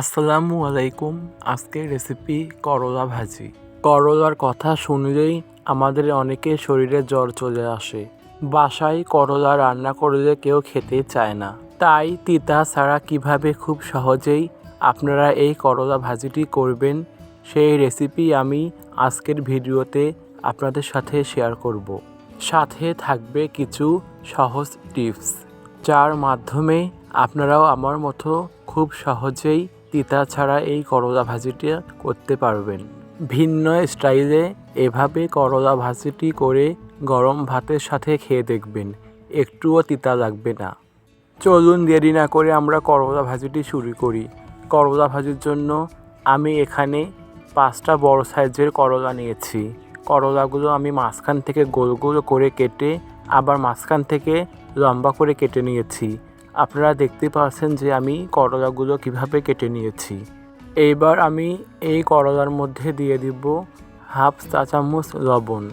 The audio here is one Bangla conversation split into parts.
আসসালামু আলাইকুম। আজকের রেসিপি করলা ভাজি। করলার কথা শুনলেই আমাদের অনেকের শরীরে জ্বর চলে আসে। বাসায় করলা রান্না করলে কেউ খেতে চায় না। তাই তিতা ছাড়া কীভাবে খুব সহজেই আপনারা এই করলা ভাজিটি করবেন, সেই রেসিপি আমি আজকের ভিডিওতে আপনাদের সাথে শেয়ার করব। সাথে থাকবে কিছু সহজ টিপস যার মাধ্যমে আপনারাও আমার মতো খুব সহজেই তিতা ছাড়া এই করলা ভাজিটি করতে পারবেন। ভিন্ন স্টাইলে এভাবে করলা ভাজিটি করে গরম ভাতের সাথে খেয়ে দেখবেন, একটুও তিতা লাগবে না। চলুন দেরি না করে আমরা করলা ভাজিটি শুরু করি। করলা ভাজির জন্য আমি এখানে পাঁচটা বড় সাইজের করলা নিয়েছি। করলাগুলো আমি মাঝখান থেকে গোল গোল করে কেটে আবার মাঝখান থেকে লম্বা করে কেটে নিয়েছি। আপনারা দেখতে পাচ্ছেন যে আমি করলাগুলো কীভাবে কেটে নিয়েছি। এইবার আমি এই করলার মধ্যে দিয়ে দিব হাফ চা চামচ লবণ,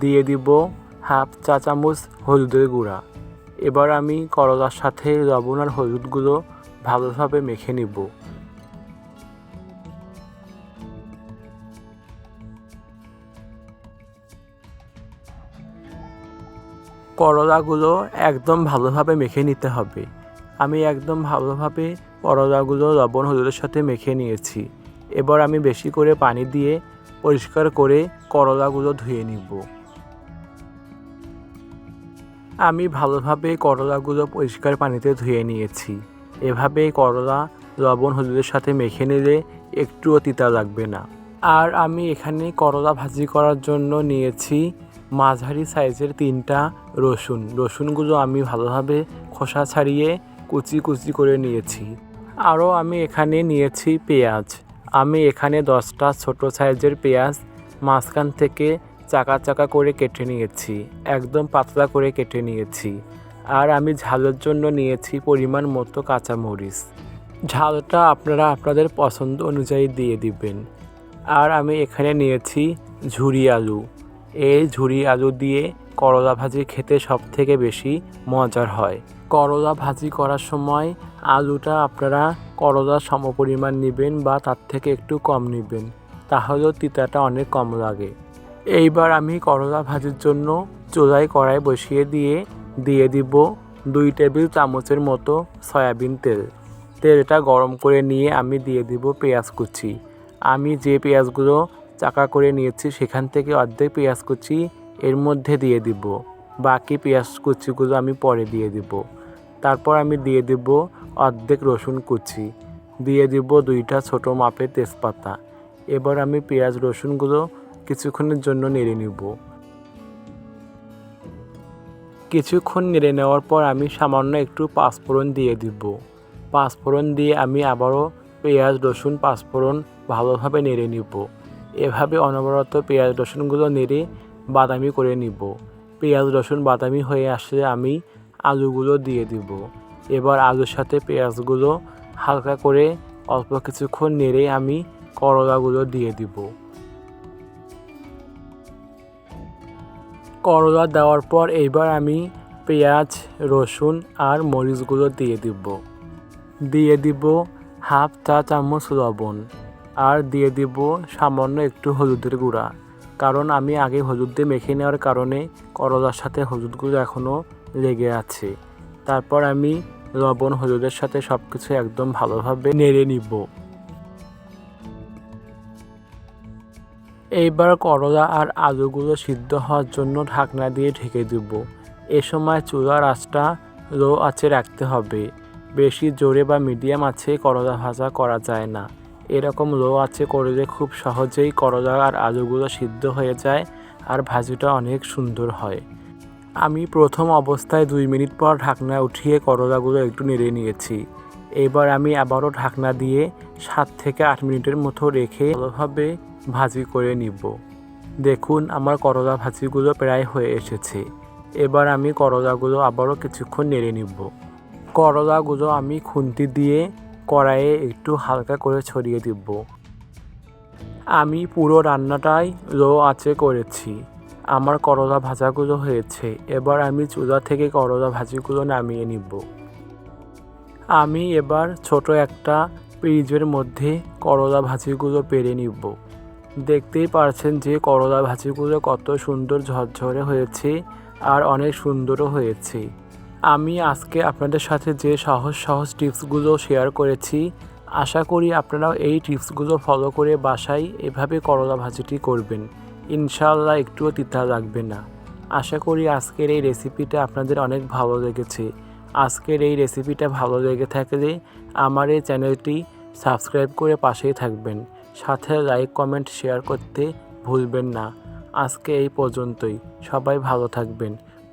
দিয়ে দিব হাফ চা চামচ হলুদের গুঁড়া। এবার আমি করলার সাথে লবণ আর হলুদগুলো ভালোভাবে মেখে নিব। করলাগুলো একদম ভালোভাবে মেখে নিতে হবে। আমি একদম ভালোভাবে করলাগুলো লবণ হলুদের সাথে মেখে নিয়েছি। এবার আমি বেশি করে পানি দিয়ে পরিষ্কার করে করলাগুলো ধুয়ে নিব। আমি ভালোভাবে করলাগুলো পরিষ্কার পানিতে ধুয়ে নিয়েছি। এভাবে করলা লবণ হলুদের সাথে মেখে নিলে একটুও তিতা লাগবে না। আর আমি এখানে করলা ভাজি করার জন্য নিয়েছি মাঝারি সাইজের তিনটা রসুন। রসুনগুলো আমি ভালোভাবে খোসা ছাড়িয়ে কুচি কুচি করে নিয়েছি। আরও আমি এখানে নিয়েছি পেঁয়াজ। আমি এখানে দশটা ছোট সাইজের পেঁয়াজ মাঝখান থেকে চাকা চাকা করে কেটে নিয়েছি, একদম পাতলা করে কেটে নিয়েছি। আর আমি ঝালের জন্য নিয়েছি পরিমাণ মতো কাঁচামরিচ। ঝালটা আপনারা আপনাদের পছন্দ অনুযায়ী দিয়ে দিবেন। আর আমি এখানে নিয়েছি ঝুরি আলু। এই ঝুরি আলু দিয়ে করলা ভাজি খেতে সব থেকে বেশি মজার হয়। করলা ভাজি করার সময় আলুটা আপনারা করলার সমপরিমাণ নেবেন বা তার থেকে একটু কম নেবেন, তাহলেও তিতাটা অনেক কম লাগে। এইবার আমি করলা ভাজির জন্য চুলায় কড়াই বসিয়ে দিয়ে দিয়ে দিব দুই টেবিল চামচের মতো সয়াবিন তেল। তেলটা গরম করে নিয়ে আমি দিয়ে দিব পেঁয়াজ কুচি। আমি যে পেঁয়াজগুলো চাকা করে নিয়েছি, সেখান থেকে অর্ধেক পেঁয়াজ কুচি এর মধ্যে দিয়ে দিব। বাকি পেঁয়াজ কুচিগুলো আমি পরে দিয়ে দিব। তারপর আমি দিয়ে দিব অর্ধেক রসুন কুচি। দিয়ে দিব দুইটা ছোট মাপের তেজপাতা। এবার আমি পেঁয়াজ রসুনগুলো কিছুক্ষণের জন্য নেড়ে নিব। কিছুক্ষণ নেড়ে নেওয়ার পর আমি সামান্য একটু পাঁচফোড়ন দিয়ে দিব। পাঁচফোড়ন দিয়ে আমি আবারও পেঁয়াজ, রসুন পাঁচফোড়ন ভালোভাবে নেড়ে নিব। এভাবে অনবরত পেঁয়াজ রসুনগুলো নেড়ে বাদামি করে নিব। পেঁয়াজ রসুন বাদামি হয়ে আসলে আমি আলুগুলো দিয়ে দিব। এবার আলুর সাথে পেঁয়াজগুলো হালকা করে অল্প কিছুক্ষণ নেড়ে আমি করলাগুলো দিয়ে দিব। করলা দেওয়ার পর এইবার আমি পেঁয়াজ, রসুন আর মরিচগুলো দিয়ে দিব। দিয়ে দিব হাফ চা চামচ লবণ। আর দিয়ে দিব সামান্য একটু হলুদের গুঁড়া। কারণ আমি আগে হলুদ দিয়ে মেখে নেওয়ার কারণে করলার সাথে হলুদগুলো এখনও লেগে আছে। তারপর আমি লবণ হলুদের সাথে সব কিছু একদম ভালোভাবে নেড়ে নিব। এইবার করলা আর আলুগুলো সিদ্ধ হওয়ার জন্য ঢাকনা দিয়ে ঢেকে দেব। এ সময় চুলার আঁচটা লো আঁচে রাখতে হবে। বেশি জোরে বা মিডিয়াম আছে করলা ভাজা করা যায় না। এরকম লো আছে করলে খুব সহজেই করলা আর আলুগুলো সিদ্ধ হয়ে যায় আর ভাজিটা অনেক সুন্দর হয়। আমি প্রথম অবস্থায় দুই মিনিট পর ঢাকনা উঠিয়ে করলাগুলো একটু নেড়ে নিয়েছি। এবার আমি আবারও ঢাকনা দিয়ে সাত থেকে আট মিনিটের মতো রেখে ভালোভাবে ভাজি করে নিব। দেখুন, আমার করলা ভাজিগুলো প্রায় হয়ে এসেছে। এবার আমি করলাগুলো আবারও কিছুক্ষণ নেড়ে নিব। করলাগুলো আমি খুন্তি দিয়ে কড়াইয়ে একটু হালকা করে ছড়িয়ে দিব। আমি পুরো রান্নাটাই লো আঁচে করেছি। আমার করলা ভাজাগুলো হয়েছে, এবার আমি চুলা থেকে করলা ভাজিগুলো নামিয়ে নিব। আমি এবার ছোট একটা ফ্রিজের মধ্যে করলা ভাজিগুলো পেরে নিব। দেখতেই পারছেন যে করলা ভাজিগুলো কত সুন্দর ঝরঝরে হয়েছে আর অনেক সুন্দরও হয়েছে। আমি আজকে আপনাদের সাথে যে সহজ সহজ টিপসগুলো শেয়ার করেছি, আশা করি আপনারাও এই টিপসগুলো ফলো করে বাসায় এভাবে করলা ভাজিটি করবেন। ইনশাল্লাহ একটুও তিতা লাগবে না। আশা করি আজকের এই রেসিপিটা আপনাদের অনেক ভালো লেগেছে। আজকের এই রেসিপিটা ভালো লেগে থাকলে আমার এই চ্যানেলটি সাবস্ক্রাইব করে পাশেই থাকবেন। সাথে লাইক কমেন্ট শেয়ার করতে ভুলবেন না। আজকে এই পর্যন্তই। সবাই ভালো থাকবেন।